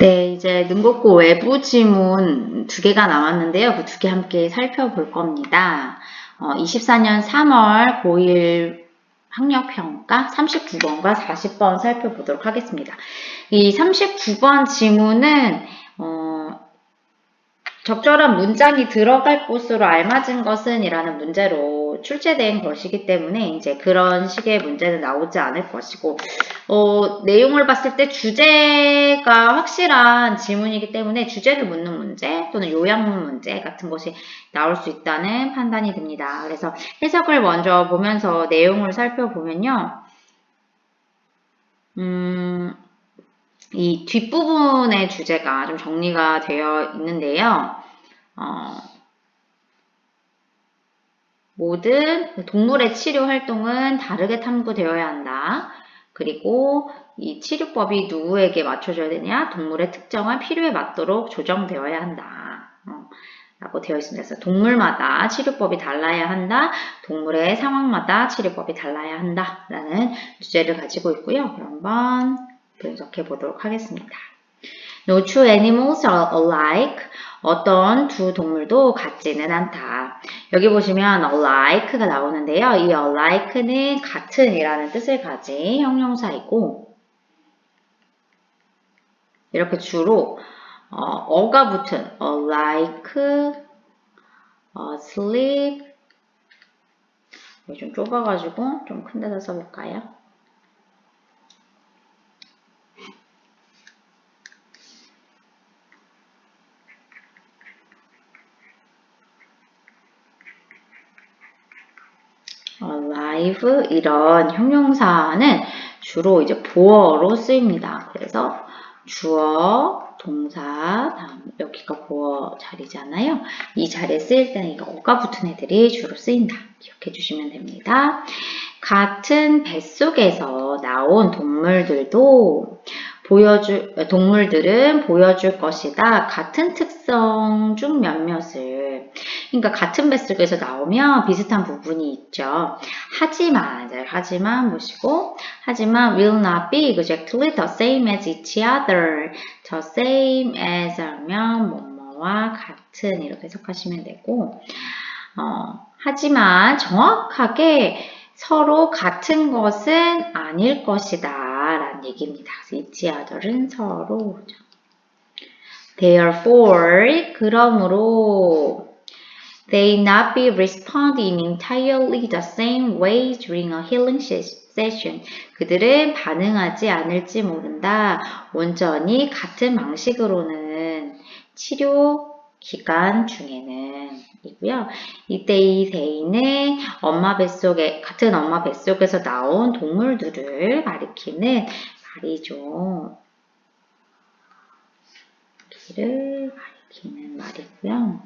네, 이제 능곡고 외부 지문 두 개가 남았는데요. 그 두 개 함께 살펴볼 겁니다. 어, 24년 3월 고1 학력평가 39번과 40번 살펴보도록 하겠습니다. 이 39번 지문은 어, 적절한 문장이 들어갈 곳으로 알맞은 것은 이라는 문제로 출제된 것이기 때문에 이제 그런 식의 문제는 나오지 않을 것이고 어, 내용을 봤을 때 주제가 확실한 지문이기 때문에 주제를 묻는 문제 또는 요약문 문제 같은 것이 나올 수 있다는 판단이 듭니다. 그래서 해석을 먼저 보면서 내용을 살펴보면요. 음, 이 뒷부분의 주제가 좀 정리가 되어 있는데요. 어, 모든 동물의 치료 활동은 다르게 탐구되어야 한다. 그리고 이 치료법이 누구에게 맞춰줘야 되냐? 동물의 특정한 필요에 맞도록 조정되어야 한다. 어, 라고 되어 있습니다. 그래서 동물마다 치료법이 달라야 한다. 동물의 상황마다 치료법이 달라야 한다. 라는 주제를 가지고 있고요. 한번 분석해 보도록 하겠습니다. No two animals are alike. 어떤 두 동물도 같지는 않다. 여기 보시면 alike가 나오는데요. 이 alike는 같은이라는 뜻을 가진 형용사이고 이렇게 주로 어, 가 붙은 alike, asleep 좀 좁아가지고 좀 큰 데다 써볼까요? Alive 이런 형용사는 주로 이제 보어로 쓰입니다. 그래서 주어, 동사, 다음 여기가 보어 자리잖아요. 이 자리에 쓰일 때는 이거 어가 붙은 애들이 주로 쓰인다. 기억해 주시면 됩니다. 같은 뱃속에서 나온 동물들도 보여줄 동물들은 보여줄 것이다. 같은 특성 중 몇몇을 그러니까 같은 뱃속에서 나오면 비슷한 부분이 있죠. 하지만 하지만 보시고 하지만 will not be exactly the same as each other. the same as 하면 뭐뭐와 같은 이렇게 해석하시면 되고 어, 하지만 정확하게 서로 같은 것은 아닐 것이다. 라는 얘기입니다. each other은 서로 Therefore, 그러므로 they not be responding entirely the same way during a healing session. 그들은 반응하지 않을지 모른다. 온전히 같은 방식으로는 치료 기간 중에는 이고요. 이때 이 데이는 엄마 뱃속에 같은 엄마 뱃속에서 나온 동물들을 가리키는 말이죠. 기를 가리키는 말이고요.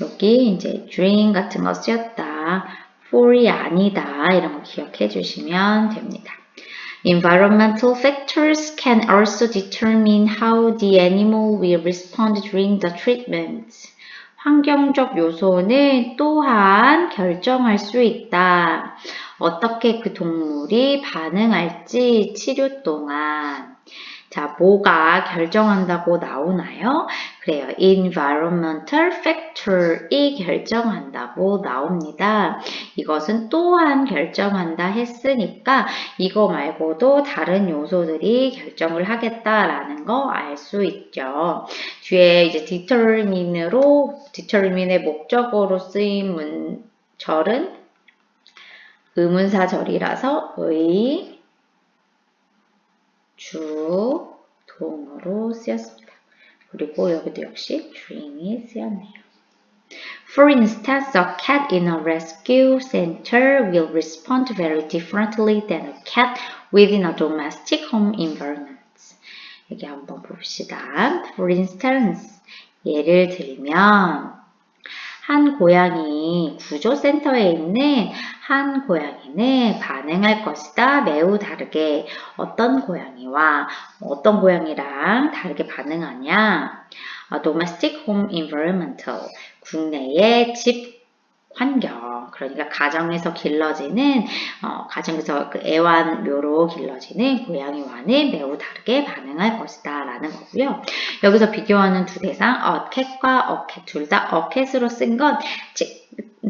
여기 이제 dream 같은 거 쓰였다. for이 아니다. 이런 거 기억해 주시면 됩니다. Environmental factors can also determine how the animal will respond during the treatment. 환경적 요소는 또한 결정할 수 있다. 어떻게 그 동물이 반응할지 치료 동안. 자, 뭐가 결정한다고 나오나요? 그래요. environmental factor이 결정한다고 나옵니다. 이것은 또한 결정한다 했으니까 이거 말고도 다른 요소들이 결정을 하겠다라는 거 알 수 있죠. 뒤에 이제 determine으로 determine의 목적어로 쓰인 문 절은 의문사절이라서 의, 주, 동으로 쓰였습니다. 그리고 여기도 역시 dream이 쓰였네요. For instance, a cat in a rescue center will respond very differently than a cat within a domestic home environment. 여기 한번 봅시다. For instance, 예를 들면 한 고양이 구조센터에 있는 한 고양이는 반응할 것이다. 매우 다르게 어떤 고양이와 어떤 고양이랑 다르게 반응하냐. domestic home environmental 국내의 집 환경, 그러니까 가정에서 길러지는 어, 가정에서 그 애완묘로 길러지는 고양이와는 매우 다르게 반응할 것이다 라는 거고요. 여기서 비교하는 두 대상 어캣과 어캣 둘 다 어캣으로 쓴건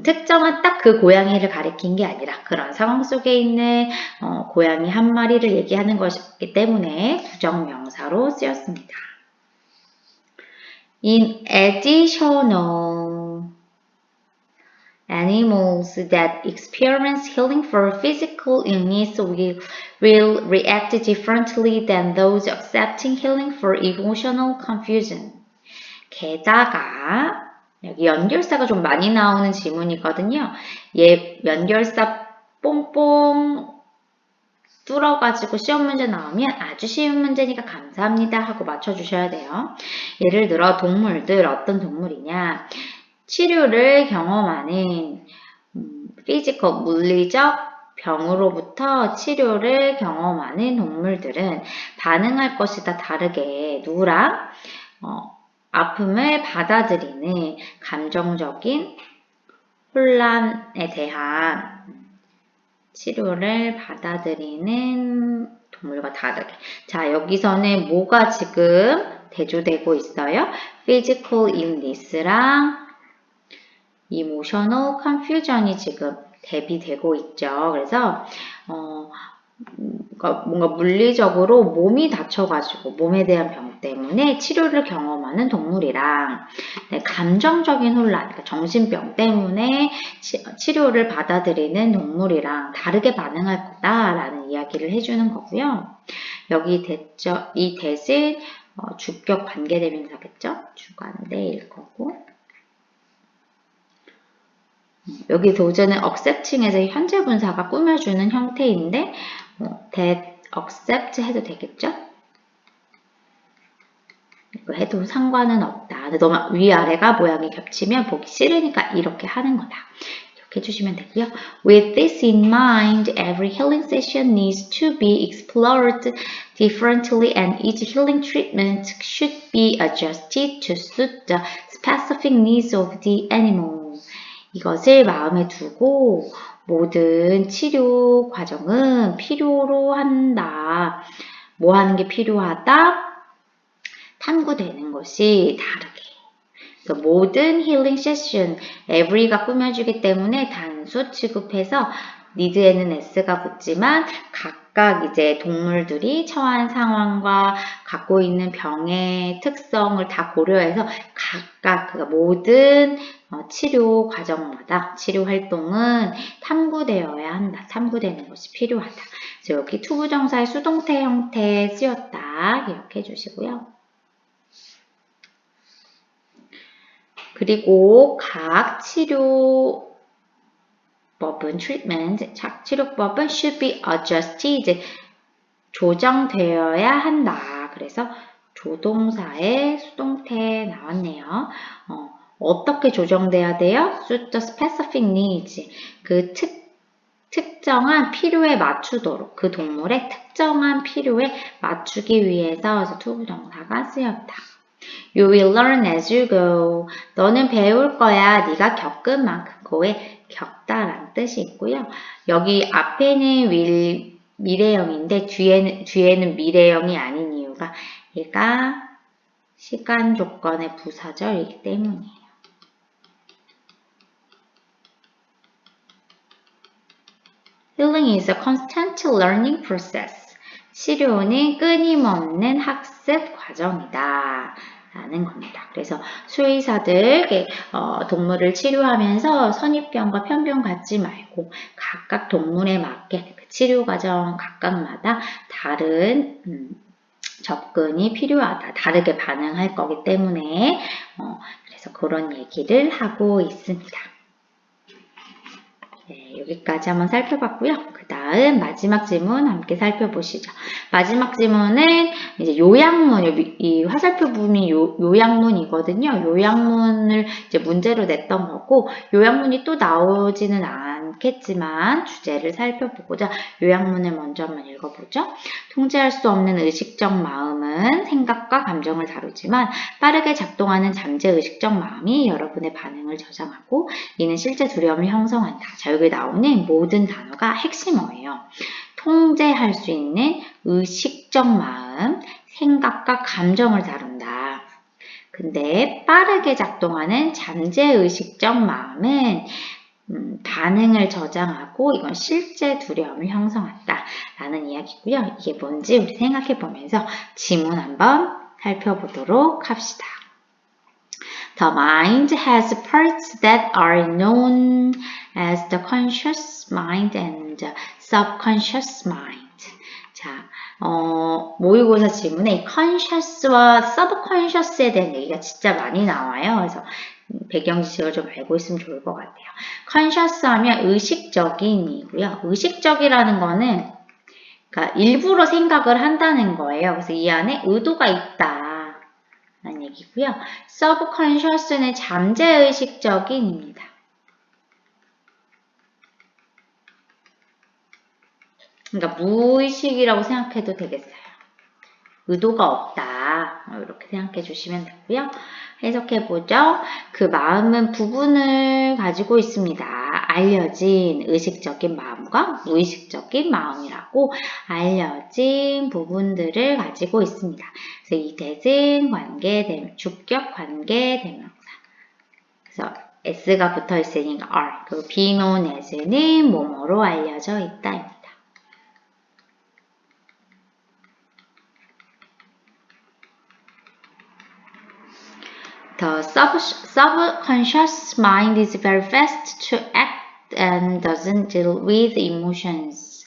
특정한 딱 그 고양이를 가리킨 게 아니라 그런 상황 속에 있는 어, 고양이 한 마리를 얘기하는 것이기 때문에 부정명사로 쓰였습니다. In additional Animals that experience healing for physical illness will, will react differently than those accepting healing for emotional confusion. 게다가 여기 연결사가 좀 많이 나오는 지문이거든요. 얘 연결사 뽕뽕 뚫어가지고 시험 문제 나오면 아주 쉬운 문제니까 감사합니다 하고 맞춰주셔야 돼요. 예를 들어 동물들 어떤 동물이냐 치료를 경험하는 음, 피지컬 물리적 병으로부터 치료를 경험하는 동물들은 반응할 것이 다 다르게 누구랑 어, 아픔을 받아들이는 감정적인 혼란에 대한 치료를 받아들이는 동물과 다르게. 자, 여기서는 뭐가 지금 대조되고 있어요? physical illness랑 emotional confusion이 지금 대비되고 있죠. 그래서 어, 그러니까 뭔가 물리적으로 몸이 다쳐가지고 몸에 대한 병 때문에 치료를 경험하는 동물이랑 네, 감정적인 혼란, 그러니까 정신병 때문에 치, 료를 받아들이는 동물이랑 다르게 반응할 거다라는 이야기를 해주는 거고요. 여기 대죠, 이 대신 어, 주격 관계대명사겠죠? 주관대일 거고. 여기 도저는 accepting에서 현재 분사가 꾸며주는 형태인데 뭐, that accept 해도 되겠죠? 이거 해도 상관은 없다. 근데 너무 위아래가 모양이 겹치면 보기 싫으니까 이렇게 하는 거다. 해주시면 되고요. With this in mind, every healing session needs to be explored differently and each healing treatment should be adjusted to suit the specific needs of the animal. 이것을 마음에 두고 모든 치료 과정은 필요로 한다. 뭐 하는 게 필요하다? 탐구되는 것이 다르게. 그래서 모든 힐링 세션, every가 꾸며주기 때문에 단수 취급해서 니드에는 s가 붙지만 각각 이제 동물들이 처한 상황과 갖고 있는 병의 특성을 다 고려해서 각각 그 모든 어, 치료 과정마다 치료 활동은 탐구되어야 한다. 탐구되는 것이 필요하다. 그래서 여기 투부정사의 수동태 형태 쓰였다. 기억해 주시고요. 그리고 각 치료 법은 treatment, 치료법은 should be adjusted, 조정되어야 한다. 그래서 조동사의 수동태 나왔네요. 어, 떻게 조정돼야 돼요? the specific needs, 그 특, 특정한 필요에 맞추도록 그 동물의 특정한 필요에 맞추기 위해서 투부정사가 쓰였다. You will learn as you go. 너는 배울 거야. 네가 겪은 만큼. 그거에 겪다라는 뜻이 있고요. 여기 앞에는 will, 미래형인데 뒤에는, 뒤에는 미래형이 아닌 이유가 얘가 시간 조건의 부사절이기 때문이에요. Healing is a constant learning process. 치료는 끊임없는 학습 과정이다. 라는 겁니다. 그래서 수의사들 어, 동물을 치료하면서 선입견과 편견 갖지 말고 각각 동물에 맞게 그 치료 과정 각각마다 다른 음, 접근이 필요하다. 다르게 반응할 거기 때문에 어, 그래서 그런 얘기를 하고 있습니다. 네, 여기까지 한번 살펴봤고요. 그 다음 마지막 질문 함께 살펴보시죠. 마지막 질문은 이제 요약문, 이 화살표 부분이 요, 요약문이거든요. 요약문을 이제 문제로 냈던 거고, 요약문이 또 나오지는 않 많겠지만 주제를 살펴보고자 요약문을 먼저 한번 읽어보죠. 통제할 수 없는 의식적 마음은 생각과 감정을 다루지만 빠르게 작동하는 잠재 의식적 마음이 여러분의 반응을 저장하고 이는 실제 두려움을 형성한다. 자, 여기 나오는 모든 단어가 핵심어예요. 통제할 수 있는 의식적 마음, 생각과 감정을 다룬다. 근데 빠르게 작동하는 잠재의식적 마음은 음, 반응을 저장하고 이건 실제 두려움을 형성한다 라는 이야기고요. 이게 뭔지 우리 생각해 보면서 지문 한번 살펴보도록 합시다. The mind has parts that are known as the conscious mind and subconscious mind. 자, 어, 모의고사 질문에 이 conscious와 subconscious에 대한 얘기가 진짜 많이 나와요. 그래서 배경 지식을 좀 알고 있으면 좋을 것 같아요. conscious 하면 의식적인이고요. 의식적이라는 거는 그러니까 일부러 생각을 한다는 거예요. 그래서 이 안에 의도가 있다. 라는 얘기고요. subconscious는 잠재의식적인입니다. 그러니까 무의식이라고 생각해도 되겠어요. 의도가 없다. 어, 이렇게 생각해 주시면 되고요. 해석해 보죠. 그 마음은 부분을 가지고 있습니다. 알려진 의식적인 마음과 무의식적인 마음이라고 알려진 부분들을 가지고 있습니다. 그래서 이 대은 관계 대명, 주격 관계 대명사. 그래서 s가 붙어 있으니까 are. 그리고 be known as는 뭐뭐로 알려져 있다. The sub subconscious mind is very fast to act and doesn't deal with emotions.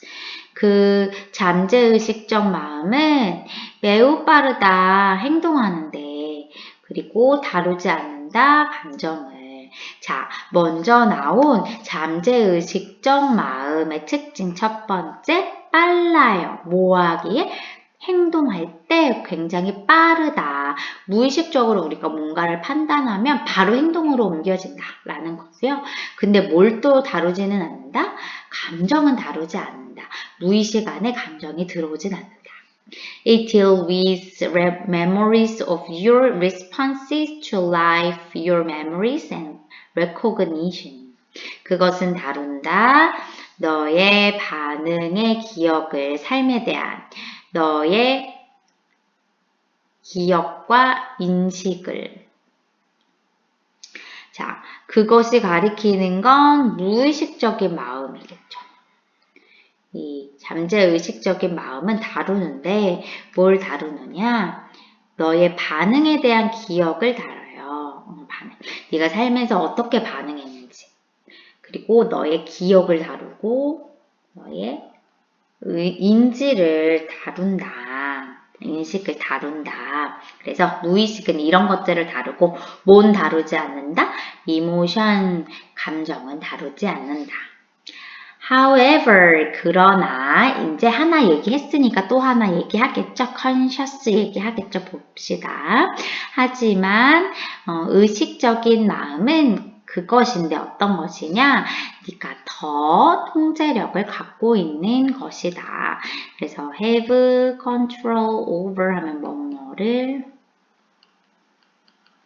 그 잠재의식적 마음은 매우 빠르다 행동하는데 그리고 다루지 않는다 감정을. 자, 먼저 나온 잠재의식적 마음의 특징 첫 번째 빨라요. 뭐 하기에? 행동할 때 굉장히 빠르다. 무의식적으로 우리가 뭔가를 판단하면 바로 행동으로 옮겨진다. 라는 거고요. 근데 뭘 또 다루지는 않는다? 감정은 다루지 않는다. 무의식 안에 감정이 들어오진 않는다. It deals with memories of your responses to life, your memories and recognition. 그것은 다룬다. 너의 반응의 기억을, 삶에 대한 너의 기억과 인식을 자, 그것이 가리키는 건 무의식적인 마음이겠죠. 이 잠재의식적인 마음은 다루는데 뭘 다루느냐? 너의 반응에 대한 기억을 다뤄요. 어, 반응. 네가 삶에서 어떻게 반응했는지. 그리고 너의 기억을 다루고 너의 인지를 다룬다. 인식을 다룬다. 그래서 무의식은 이런 것들을 다루고 뭔 다루지 않는다? 이모션, 감정은 다루지 않는다. However, 그러나 이제 하나 얘기했으니까 또 하나 얘기하겠죠. conscious 얘기하겠죠. 봅시다. 하지만 어, 의식적인 마음은 그것인데 어떤 것이냐? 네가 더 통제력을 갖고 있는 것이다. 그래서 have control over 하면 뭐뭐를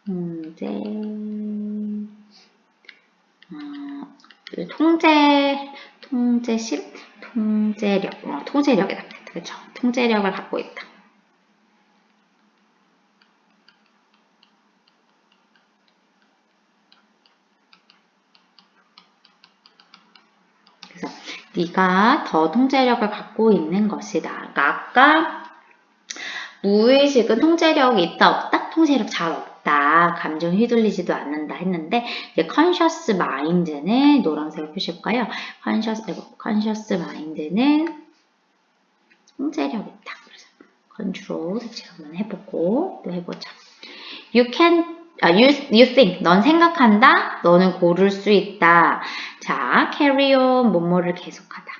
통제 어, 통제 통제심 통제력 어, 통제력이다. 그렇죠. 통제력을 갖고 있다. 네가 더 통제력을 갖고 있는 것이다. 아까 무의식은 통제력이 있다 없다? 통제력 잘 없다. 감정 휘둘리지도 않는다 했는데 이제 conscious mind는 노란색을 표시할까요? conscious, conscious mind는 통제력 있다. 그래서 control 색칠 한번 해보고 또 해보자. You can 아, you, you think, 넌 생각한다, 너는 고를 수 있다. 자, carry on, 뭐뭐를 계속하다.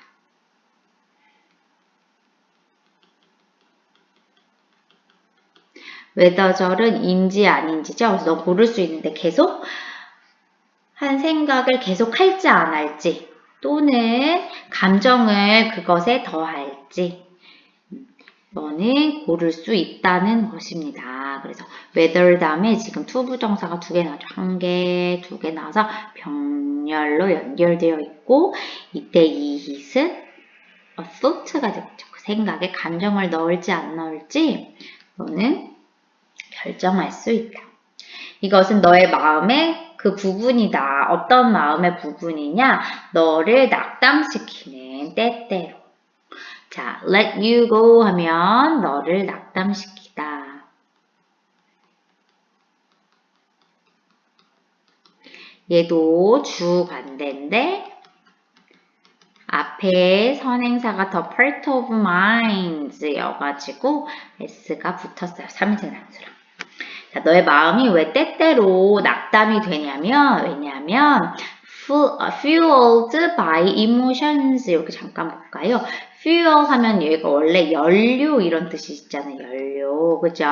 웨더절은 인지 아닌지죠. 그래서 너 고를 수 있는데 계속 한 생각을 계속 할지 안 할지 또는 감정을 그것에 더할지 음, 너는 고를 수 있다는 것입니다. 그래서 whether 다음에 지금 to 부정사가 두 개 나죠. 한 개, 두 개 나와서 병렬로 연결되어 있고 이때 이 hit은 a thought가 되겠죠. 그 생각에 감정을 넣을지 안 넣을지 너는 결정할 수 있다. 이것은 너의 마음의 그 부분이다. 어떤 마음의 부분이냐? 너를 낙담시키는 때때로. 자, let you go 하면 너를 낙담시키다. 얘도 주관대인데 앞에 선행사가 더 part of minds여가지고 s가 붙었어요. 3인칭 단수랑. 자, 너의 마음이 왜 때때로 낙담이 되냐면 왜냐하면 fueled by emotions 이렇게 잠깐 볼까요? fuel 하면 여기가 원래 연료 이런 뜻이 있잖아요. 연료 그죠?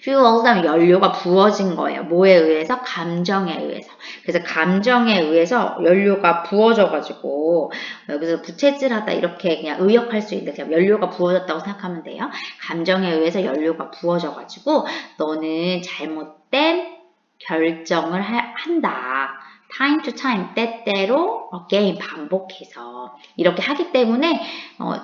fueled 하면 연료가 부어진 거예요. 뭐에 의해서? 감정에 의해서. 그래서 감정에 의해서 연료가 부어져가지고 여기서 부채질하다 이렇게 그냥 의역할 수 있는데 그냥 연료가 부어졌다고 생각하면 돼요. 감정에 의해서 연료가 부어져가지고 너는 잘못된 결정을 하, 한다. Time to time 때때로 again 반복해서 이렇게 하기 때문에 어,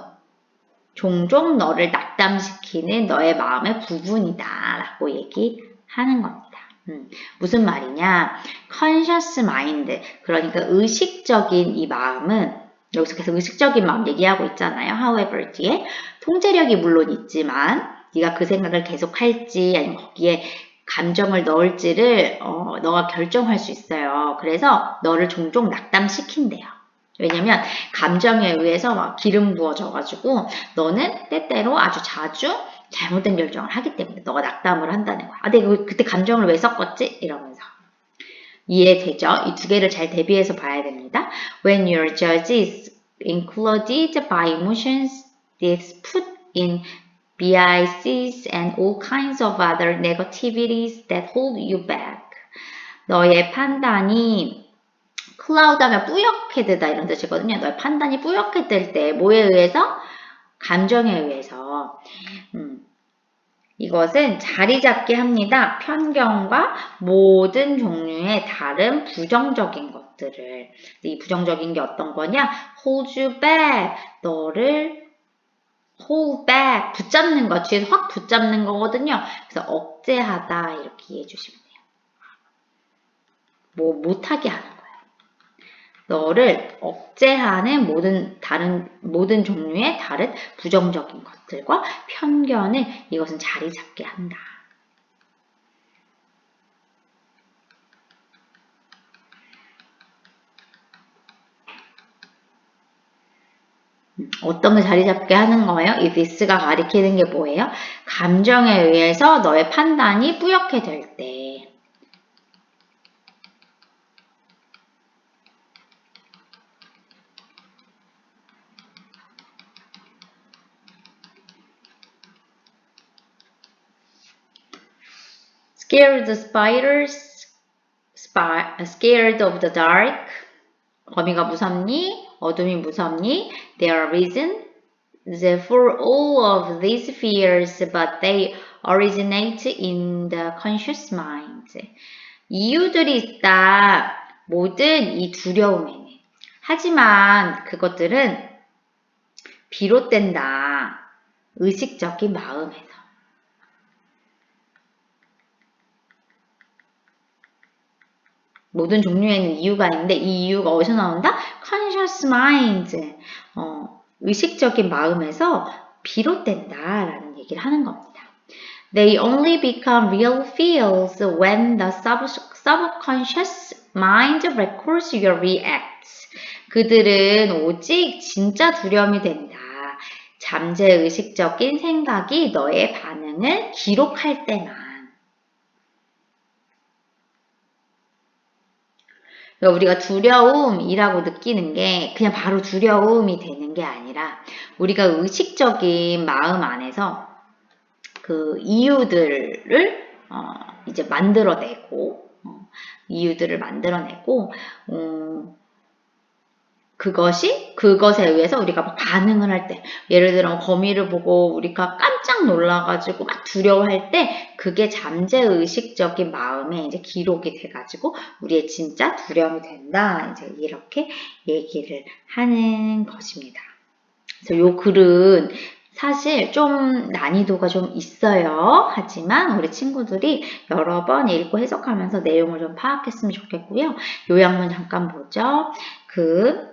종종 너를 낙담시키는 너의 마음의 부분이다 라고 얘기하는 겁니다. 음, 무슨 말이냐? conscious mind, 그러니까 의식적인 이 마음은 여기서 계속 의식적인 마음 얘기하고 있잖아요. however 뒤에 통제력이 물론 있지만 네가 그 생각을 계속 할지 아니면 거기에 감정을 넣을지를 어, 너가 결정할 수 있어요. 그래서 너를 종종 낙담시킨대요. 왜냐면 감정에 의해서 막 기름 부어져가지고 너는 때때로 아주 자주 잘못된 결정을 하기 때문에 너가 낙담을 한다는 거야. 아, 내가 그때 감정을 왜 섞었지? 이러면서. 이해되죠? 이 두 개를 잘 대비해서 봐야 됩니다. When your judge is included by emotions, this put in biases and all kinds of other negativities that hold you back. 너의 판단이 클라우드 하면 뿌옇게 되다 이런 뜻이거든요. 너의 판단이 뿌옇게 될 때 뭐에 의해서? 감정에 의해서. 음, 이것은 자리 잡게 합니다. 편견과 모든 종류의 다른 부정적인 것들을. 이 부정적인 게 어떤 거냐? hold you back. 너를 hold back. 붙잡는 거. 뒤에서 확 붙잡는 거거든요. 그래서 억제하다. 이렇게 이해해 주시면 돼요. 뭐, 못하게 하는 거예요. 너를 억제하는 모든 다른 모든 종류의 다른 부정적인 것들과 편견을 이것은 자리 잡게 한다. 어떤 걸 자리 잡게 하는 거예요? 이 this가 가리키는 게 뭐예요? 감정에 의해서 너의 판단이 뿌옇게 될 때. scared spiders, scared of the dark. 거미가 무섭니? 어둠이 무섭니? There are reasons for all of these fears, but they originate in the conscious mind. 이유들이 있다. 모든 이 두려움에는. 하지만 그것들은 비롯된다. 의식적인 마음에서. 모든 종류에는 이유가 있는데 이 이유가 어디서 나온다? conscious mind, 어, 의식적인 마음에서 비롯된다라는 얘기를 하는 겁니다. They only become real feels when the sub, subconscious mind records your reacts. 그들은 오직 진짜 두려움이 된다. 잠재의식적인 생각이 너의 반응을 기록할 때만. 그러니까 우리가 두려움이라고 느끼는 게 그냥 바로 두려움이 되는 게 아니라 우리가 의식적인 마음 안에서 그 이유들을 어 이제 만들어내고 어 이유들을 만들어내고 어 그것이 그것에 의해서 우리가 막 반응을 할 때, 예를 들어 거미를 보고 우리가 깜짝 놀라가지고 막 두려워할 때, 그게 잠재의식적인 마음에 이제 기록이 돼가지고 우리의 진짜 두려움이 된다. 이제 이렇게 얘기를 하는 것입니다. 그래서 요 글은 사실 좀 난이도가 좀 있어요. 하지만 우리 친구들이 여러 번 읽고 해석하면서 내용을 좀 파악했으면 좋겠고요. 요약문 잠깐 보죠. 그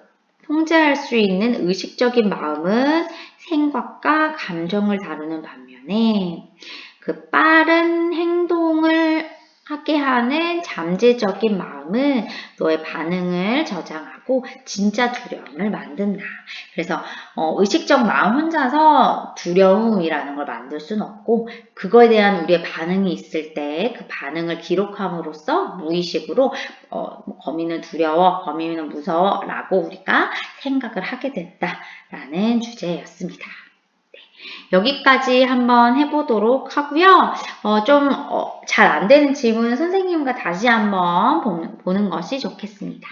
통제할 수 있는 의식적인 마음은 생각과 감정을 다루는 반면에 그 빠른 하게 하는 잠재적인 마음은 너의 반응을 저장하고 진짜 두려움을 만든다. 그래서 어, 의식적 마음 혼자서 두려움이라는 걸 만들 수는 없고 그거에 대한 우리의 반응이 있을 때 그 반응을 기록함으로써 무의식으로 어, 뭐 거미는 두려워, 거미는 무서워 라고 우리가 생각을 하게 된다라는 주제였습니다. 네, 여기까지 한번 해보도록 하고요. 어, 좀잘 안 되는 질문은 선생님과 다시 한번 보는, 보는 것이 좋겠습니다.